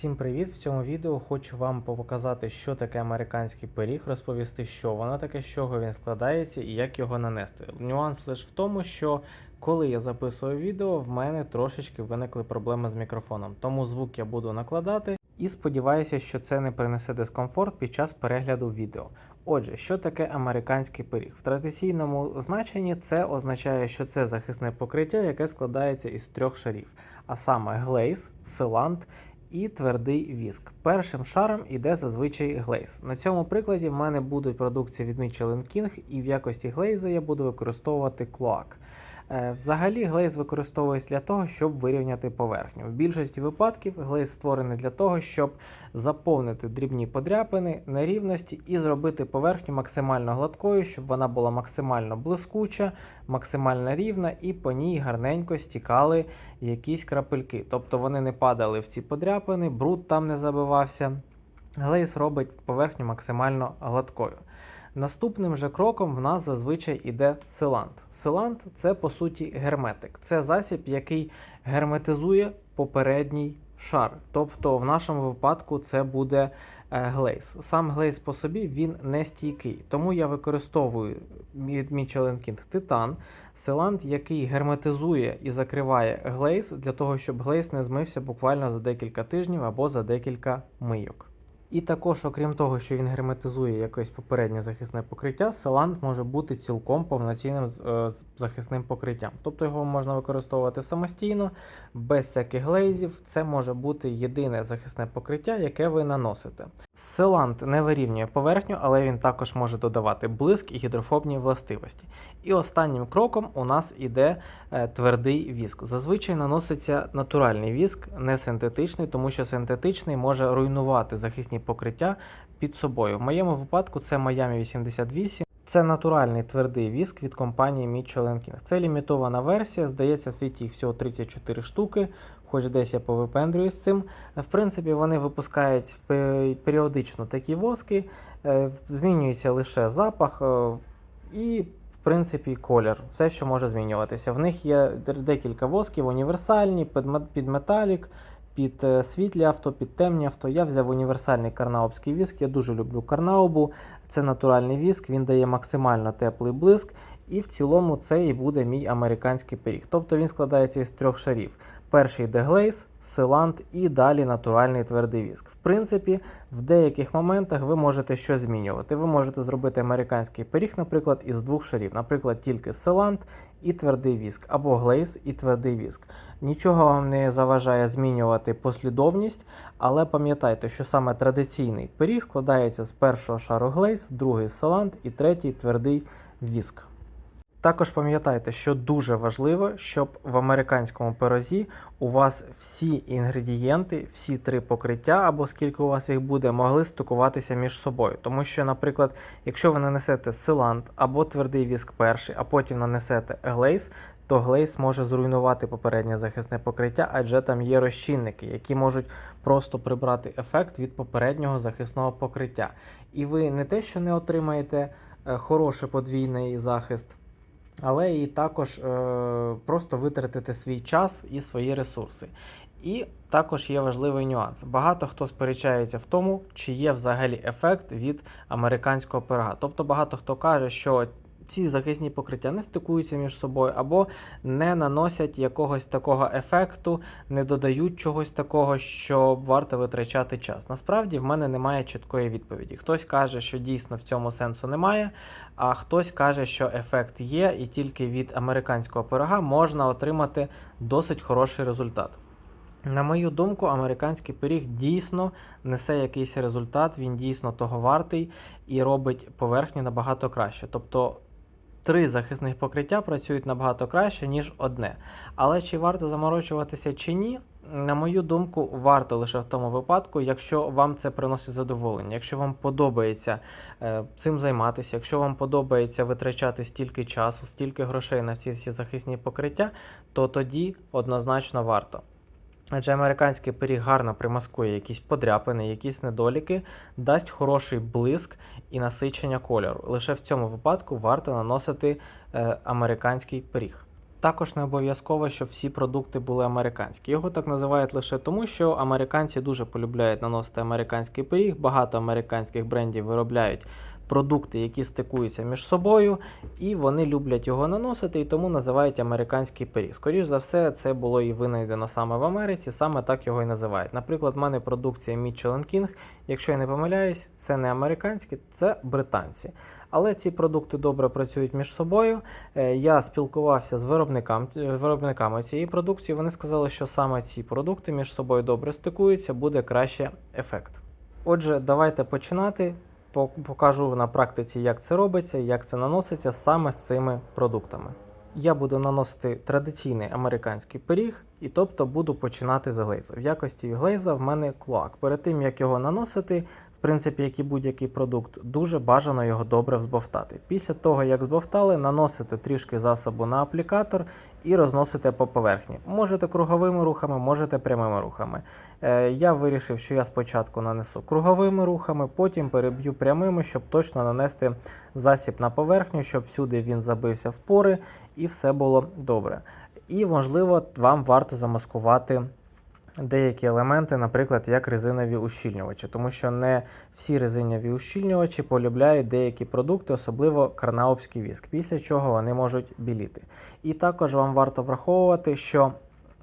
Всім привіт! В цьому відео хочу вам показати, що таке американський пиріг, розповісти, що воно таке, з чого він складається і як його нанести. Нюанс лише в тому, що коли я записую відео, в мене трошечки виникли проблеми з мікрофоном, тому звук я буду накладати і сподіваюся, що це не принесе дискомфорт під час перегляду відео. Отже, що таке американський пиріг? В традиційному значенні це означає, що це захисне покриття, яке складається із трьох шарів, а саме глейс, силант і твердий віск. Першим шаром іде зазвичай глейз. На цьому прикладі в мене будуть продукції від Michelin King, і в якості глейза я буду використовувати клоак. Е, Взагалі глейз використовується для того, щоб вирівняти поверхню. В більшості випадків глейз створений для того, щоб заповнити дрібні подряпини, нерівності і зробити поверхню максимально гладкою, щоб вона була максимально блискуча, максимально рівна і по ній гарненько стікали якісь крапельки. Тобто вони не падали в ці подряпини, бруд там не забивався. Глейз робить поверхню максимально гладкою. Наступним же кроком в нас зазвичай іде силант. Силант це по суті герметик. Це засіб, який герметизує попередній шар. Тобто, в нашому випадку це буде е, глейс. Сам глейс по собі він не стійкий, тому я використовую від Michelin King титан, силант, який герметизує і закриває глейс для того, щоб глейс не змився буквально за декілька тижнів або за декілька мийок. І також, окрім того, що він герметизує якесь попереднє захисне покриття, селант може бути цілком повноцінним е, захисним покриттям. Тобто його можна використовувати самостійно, без всяких глейзів. Це може бути єдине захисне покриття, яке ви наносите. Селант не вирівнює поверхню, але він також може додавати блиск і гідрофобні властивості. І останнім кроком у нас іде е, твердий віск. Зазвичай наноситься натуральний віск, не синтетичний, тому що синтетичний може руйнувати захисні покриття під собою. В моєму випадку це Miami 88. Це натуральний твердий віск від компанії Michelin King. Це лімітована версія, здається, в світі їх всього 34 штуки, хоч десь я повипендрюю з цим. В принципі, вони випускають періодично такі воски, е, змінюється лише запах е, і, в принципі, колір. Все, що може змінюватися. В них є декілька восків, універсальні, під металік, під е, світлі авто, під темні авто. Я взяв універсальний карнаубський віск. Я дуже люблю карнаубу. Це натуральний віск, він дає максимально теплий блиск. І в цілому це і буде мій американський пиріг. Тобто він складається із трьох шарів. Перший йде глейс, силант і далі натуральний твердий віск. В принципі, в деяких моментах ви можете щось змінювати. Ви можете зробити американський пиріг, наприклад, із двох шарів, наприклад, тільки силант і твердий віск, або глейс і твердий віск. Нічого вам не заважає змінювати послідовність, але пам'ятайте, що саме традиційний пиріг складається з першого шару глейс, другий силант і третій твердий віск. Також пам'ятайте, що дуже важливо, щоб в американському пирозі у вас всі інгредієнти, всі три покриття, або скільки у вас їх буде, могли стикуватися між собою. Тому що, наприклад, якщо ви нанесете силант або твердий віск перший, а потім нанесете глейс, то глейс може зруйнувати попереднє захисне покриття, адже там є розчинники, які можуть просто прибрати ефект від попереднього захисного покриття. І ви не те, що не отримаєте е, хороший подвійний захист, але і також е, просто витратити свій час і свої ресурси. І також є важливий нюанс. Багато хто сперечається в тому, чи є взагалі ефект від американського пирога. Тобто багато хто каже, що ці захисні покриття не стикуються між собою або не наносять якогось такого ефекту, не додають чогось такого, що варто витрачати час. Насправді в мене немає чіткої відповіді. Хтось каже, що дійсно в цьому сенсу немає, а хтось каже, що ефект є, і тільки від американського пирога можна отримати досить хороший результат. На мою думку, американський пиріг дійсно несе якийсь результат, він дійсно того вартий і робить поверхню набагато краще. Тобто три захисних покриття працюють набагато краще, ніж одне. Але чи варто заморочуватися чи ні? На мою думку, варто лише в тому випадку, якщо вам це приносить задоволення, якщо вам подобається е, цим займатися, якщо вам подобається витрачати стільки часу, стільки грошей на ці всі захисні покриття, то тоді однозначно варто. Адже американський пиріг гарно примаскує якісь подряпини, якісь недоліки, дасть хороший блиск і насичення кольору. Лише в цьому випадку варто наносити е, американський пиріг. Також не обов'язково, щоб всі продукти були американські. Його так називають лише тому, що американці дуже полюбляють наносити американський пиріг. Багато американських брендів виробляють продукти, які стикуються між собою, і вони люблять його наносити, і тому називають американський пиріг. Скоріше за все, це було і винайдено саме в Америці, саме так його і називають. Наприклад, в мене продукція Michelin King, якщо я не помиляюсь, це не американські, це британці. Але ці продукти добре працюють між собою. Е, Я спілкувався з виробниками, виробниками цієї продукції. Вони сказали, що саме ці продукти між собою добре стикуються, буде краще ефект. Отже, давайте починати. По- Покажу на практиці, як це робиться, як це наноситься саме з цими продуктами. Я буду наносити традиційний американський пиріг, і тобто буду починати з глейза. В якості глейза в мене клоак. Перед тим як його наносити, в принципі, як і будь-який продукт, дуже бажано його добре взбовтати. Після того, як збовтали, наносите трішки засобу на аплікатор і розносите по поверхні. Можете круговими рухами, можете прямими рухами. Е, я вирішив, що я спочатку нанесу круговими рухами, потім переб'ю прямими, щоб точно нанести засіб на поверхню, щоб всюди він забився в пори і все було добре. І, можливо, вам варто замаскувати деякі елементи, наприклад, як резинові ущільнювачі, тому що не всі резинові ущільнювачі полюбляють деякі продукти, особливо карнаубський віск, після чого вони можуть біліти. І також вам варто враховувати, що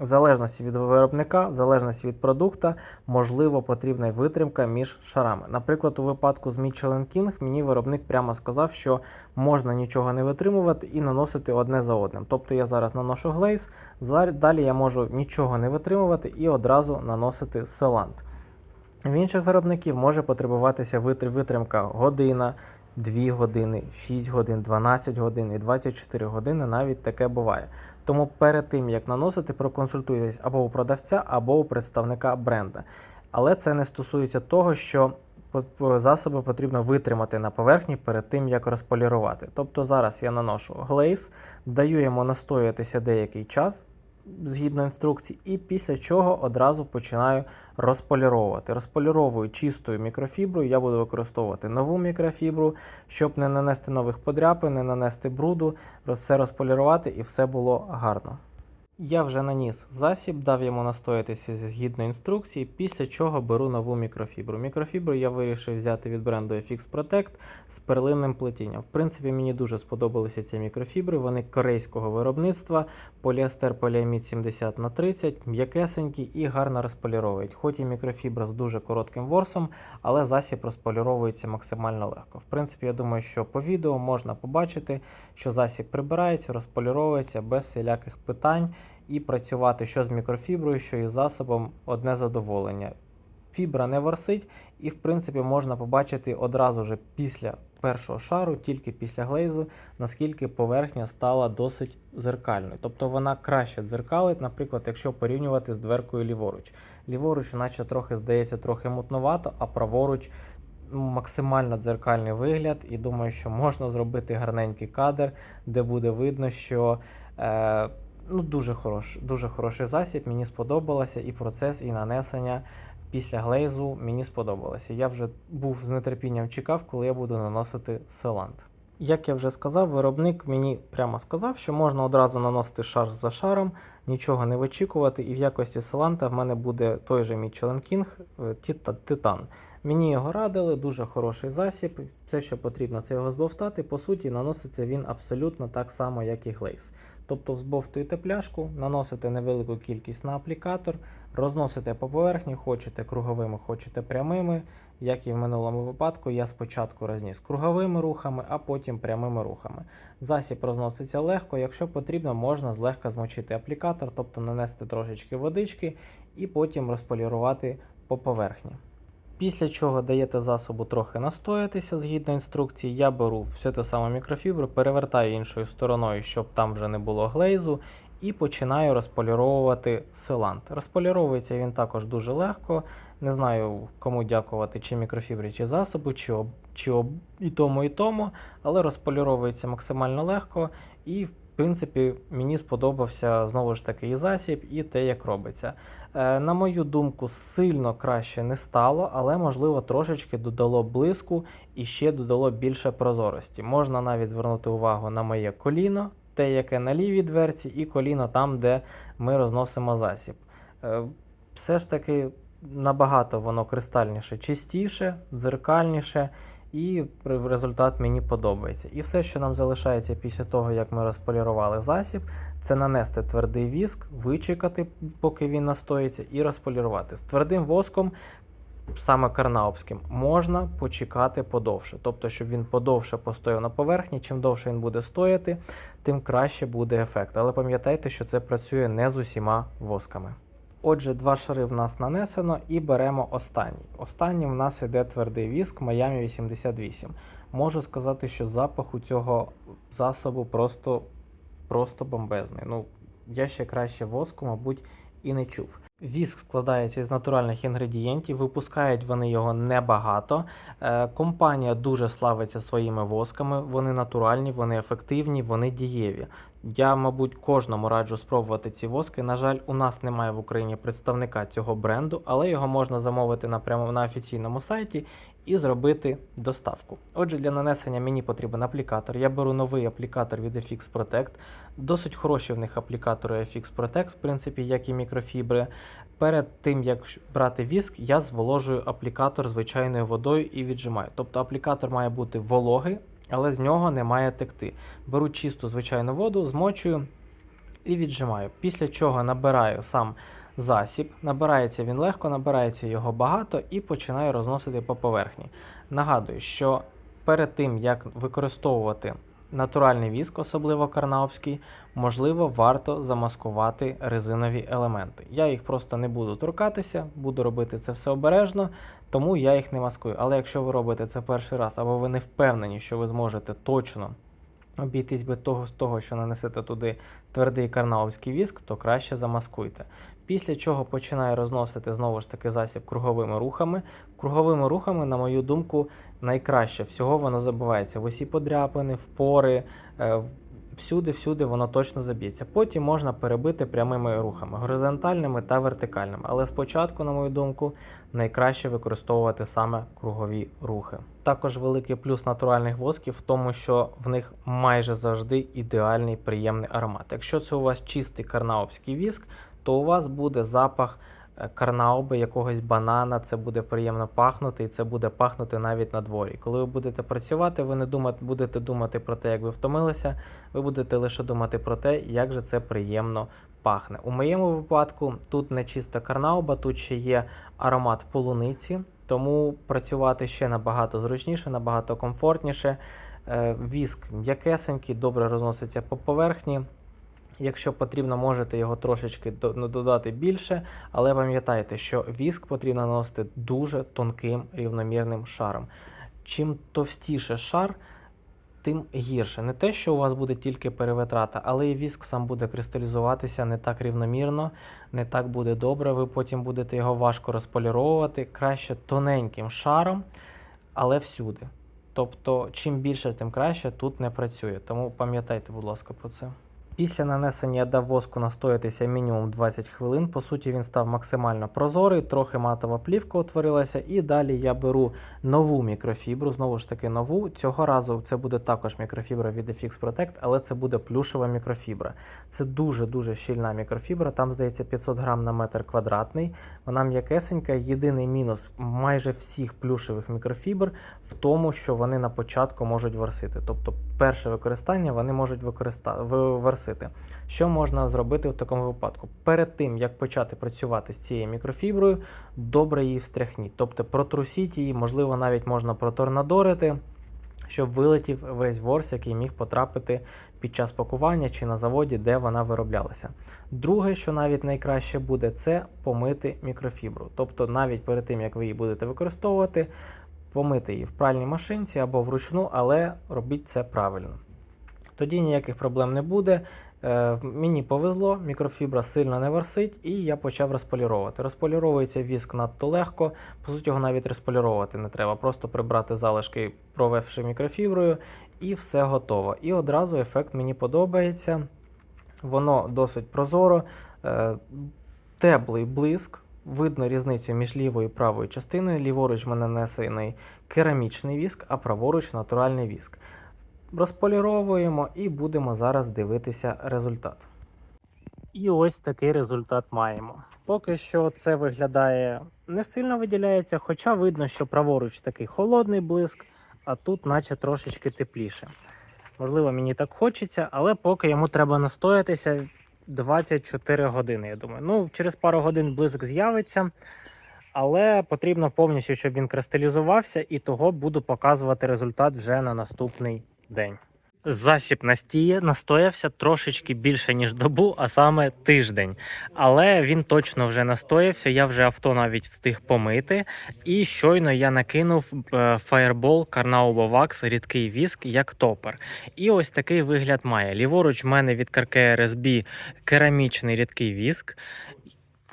в залежності від виробника, в залежності від продукта, можливо, потрібна й витримка між шарами. Наприклад, у випадку з Michelin King мені виробник прямо сказав, що можна нічого не витримувати і наносити одне за одним. Тобто я зараз наношу глейс, далі я можу нічого не витримувати і одразу наносити селант. В інших виробників може потребуватися витримка година, 2 години, 6 годин, 12 годин і 24 години навіть таке буває. Тому перед тим як наносити, проконсультуйтесь або у продавця, або у представника бренда. Але це не стосується того, що засоби потрібно витримати на поверхні перед тим, як розполірувати. Тобто зараз я наношу глейс, даю йому настоятися деякий час згідно інструкцій, і після чого одразу починаю розполіровувати. Розполіровую чистою мікрофіброю, я буду використовувати нову мікрофібру, щоб не нанести нових подряпин, не нанести бруду, все розполірувати і все було гарно. Я вже наніс засіб, дав йому настоятися згідно інструкції, після чого беру нову мікрофібру. Мікрофібру я вирішив взяти від бренду FX Protect з перлинним плетінням. В принципі, мені дуже сподобалися ці мікрофібри, вони корейського виробництва, поліестер поліамід 70 на 30, м'якесенькі і гарно розполіровують. Хоч і мікрофібра з дуже коротким ворсом, але засіб розполіровується максимально легко. В принципі, я думаю, що по відео можна побачити, що засіб прибирається, розполіровується без всіляких питань і працювати що з мікрофіброю, що із засобом одне задоволення. Фібра не ворсить, і в принципі можна побачити одразу ж після першого шару, тільки після глейзу, наскільки поверхня стала досить зеркальною. Тобто вона краще дзеркалить, наприклад, якщо порівнювати з дверкою ліворуч. Ліворуч, наче трохи здається трохи мутнувато, а праворуч ну, максимально дзеркальний вигляд, і думаю, що можна зробити гарненький кадр, де буде видно, що. Е, Ну, дуже хороший, дуже хороший засіб, мені сподобалося і процес, і нанесення після глейзу мені сподобалося. Я вже був з нетерпінням чекав, коли я буду наносити селант. Як я вже сказав, виробник мені прямо сказав, що можна одразу наносити шар за шаром, нічого не вичікувати, і в якості селанта в мене буде той же King е, Титан. Мені його радили, дуже хороший засіб. Все, що потрібно, це його збовтати. По суті, наноситься він абсолютно так само, як і глейс. Тобто взбовтуєте пляшку, наносите невелику кількість на аплікатор, розносите по поверхні, хочете круговими, хочете прямими. Як і в минулому випадку, я спочатку розніс круговими рухами, а потім прямими рухами. Засіб розноситься легко, якщо потрібно, можна злегка змочити аплікатор, тобто нанести трошечки водички і потім розполірувати по поверхні. Після чого даєте засобу трохи настоятися згідно інструкції, я беру всю ту саму мікрофібру, перевертаю іншою стороною, щоб там вже не було глейзу, і починаю розполіровувати силант. Розполіровується він також дуже легко. Не знаю, кому дякувати, чи мікрофібрі, чи засобу, чи, об, чи об, і тому, і тому, але розполіровується максимально легко і принципі, мені сподобався знову ж таки і засіб, і те, як робиться. Е, на мою думку, сильно краще не стало, але можливо трошечки додало блиску і ще додало більше прозорості. Можна навіть звернути увагу на моє коліно. те, яке на лівій дверці, і коліно там, де ми розносимо засіб. Е, Все ж таки набагато воно кристальніше, чистіше, дзеркальніше, і результат мені подобається. І все, що нам залишається після того, як ми розполірували засіб, це нанести твердий віск, вичекати, поки він настоїться, і розполірувати. З твердим воском, саме карнаубським, можна почекати подовше. Тобто, щоб він подовше постояв на поверхні, чим довше він буде стояти, тим краще буде ефект. Але пам'ятайте, що це працює не з усіма восками. Отже, два шари в нас нанесено і беремо останній. Останнім в нас іде твердий віск Miami 88. Можу сказати, що запах у цього засобу просто, просто бомбезний. Ну, я ще краще воску, мабуть, і не чув. Віск складається із натуральних інгредієнтів, випускають вони його небагато. Е, компанія дуже славиться своїми восками, вони натуральні, вони ефективні, вони дієві. Я, мабуть, кожному раджу спробувати ці воски. На жаль, у нас немає в Україні представника цього бренду, але його можна замовити напрямо на офіційному сайті і зробити доставку. Отже, для нанесення мені потрібен аплікатор. Я беру новий аплікатор від FX Protect. Досить хороші в них аплікатори FX Protect, в принципі, як і мікрофібри. Перед тим як брати віск, я зволожую аплікатор звичайною водою і віджимаю. Тобто аплікатор має бути вологий, але з нього не має текти. Беру чисту звичайну воду, змочую і віджимаю. Після чого набираю сам засіб. Набирається він легко, набирається його багато і починаю розносити по поверхні. Нагадую, що перед тим як використовувати натуральний віск, особливо карнаубський, можливо, варто замаскувати резинові елементи. Я їх просто не буду торкатися, буду робити це все обережно, тому я їх не маскую. Але якщо ви робите це перший раз, або ви не впевнені, що ви зможете точно обійтись би того, з того, що нанесете туди твердий карнаубський віск, то краще замаскуйте. Після чого починаю розносити знову ж таки засіб круговими рухами. Круговими рухами, на мою думку, найкраще всього воно забивається в усі подряпини, в пори, е, всюди-всюди воно точно заб'ється. Потім можна перебити прямими рухами, горизонтальними та вертикальними. Але спочатку, на мою думку, найкраще використовувати саме кругові рухи. Також великий плюс натуральних восків в тому, що в них майже завжди ідеальний приємний аромат. Якщо це у вас чистий карнаубський віск, то у вас буде запах карнауби, якогось банана, це буде приємно пахнути, і це буде пахнути навіть на дворі. Коли ви будете працювати, ви не думати, будете думати про те, як ви втомилися, ви будете лише думати про те, як же це приємно пахне. У моєму випадку тут не чиста карнауба, тут ще є аромат полуниці, тому працювати ще набагато зручніше, набагато комфортніше. Е, Віск м'якесенький, добре розноситься по поверхні. Якщо потрібно, можете його трошечки ну, додати більше, але пам'ятайте, що віск потрібно наносити дуже тонким рівномірним шаром. Чим товстіше шар, тим гірше. Не те, що у вас буде тільки перевитрата, але і віск сам буде кристалізуватися не так рівномірно, не так буде добре. Ви потім будете його важко розполіровувати. Краще тоненьким шаром, але всюди. Тобто, чим більше, тим краще тут не працює. Тому пам'ятайте, будь ласка, про це. Після нанесення дав воску настоятися мінімум 20 хвилин. По суті, він став максимально прозорий, трохи матова плівка утворилася. І далі я беру нову мікрофібру, знову ж таки нову. Цього разу це буде також мікрофібра від FX Protect, але це буде плюшева мікрофібра. Це дуже-дуже щільна мікрофібра, там, здається, 500 грам на метр квадратний. Вона м'якесенька. Єдиний мінус майже всіх плюшевих мікрофібр в тому, що вони на початку можуть ворсити. Тобто, перше використання вони можуть використа... в- ворсити. Що можна зробити в такому випадку? Перед тим, як почати працювати з цією мікрофіброю, добре її встряхніть. Тобто протрусіть її, можливо, навіть можна проторнадорити, щоб вилетів весь ворс, який міг потрапити під час пакування чи на заводі, де вона вироблялася. Друге, що навіть найкраще буде, це помити мікрофібру. Тобто, навіть перед тим, як ви її будете використовувати, помити її в пральній машинці або вручну, але робіть це правильно. Тоді ніяких проблем не буде. Е, мені повезло, мікрофібра сильно не ворсить, і я почав розполіровувати. Розполіровується віск надто легко, по суті, його навіть розполіровувати не треба, просто прибрати залишки, провевши мікрофіброю, і все готово. І одразу ефект мені подобається. Воно досить прозоро, е, теплий блиск. Видно різницю між лівою і правою частиною. Ліворуч в мене нанесений керамічний віск, а праворуч натуральний віск. Розполіровуємо і будемо зараз дивитися результат. І ось такий результат маємо. Поки що це виглядає не сильно виділяється, хоча видно, що праворуч такий холодний блиск, а тут, наче трошечки тепліше. Можливо, мені так хочеться, але поки йому треба настоятися 24 години. Я думаю. Ну, через пару годин блиск з'явиться, але потрібно повністю, щоб він кристалізувався, і того буду показувати результат вже на наступний день. Засіб настіє настоявся трошечки більше ніж добу, а саме тиждень. Але він точно вже настоявся. Я вже авто навіть встиг помити. І щойно я накинув е, Fireball Carnauba Wax рідкий віск як топер. І ось такий вигляд має. Ліворуч в мене від Carke RSB керамічний рідкий віск.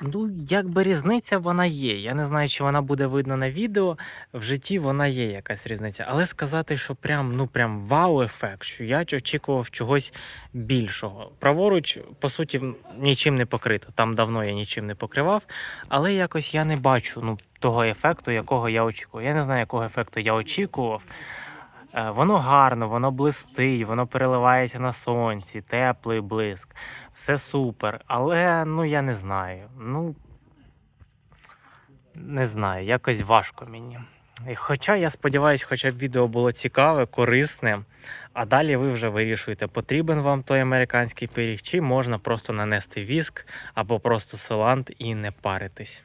Ну, якби різниця вона є. Я не знаю, чи вона буде видно на відео. В житті вона є якась різниця. Але сказати, що прям, ну прям вау-ефект, що я очікував чогось більшого. Праворуч, по суті, нічим не покрито. Там давно я нічим не покривав, але якось я не бачу ну, того ефекту, якого я очікував. Я не знаю, якого ефекту я очікував. Е, Воно гарно, воно блистить, воно переливається на сонці, теплий блиск, все супер. Але ну я не знаю. Ну не знаю, якось важко мені. І Хоча я сподіваюся, хоча б відео було цікаве, корисне. А далі ви вже вирішуєте, потрібен вам той американський пиріг, чи можна просто нанести віск або просто селант і не паритись.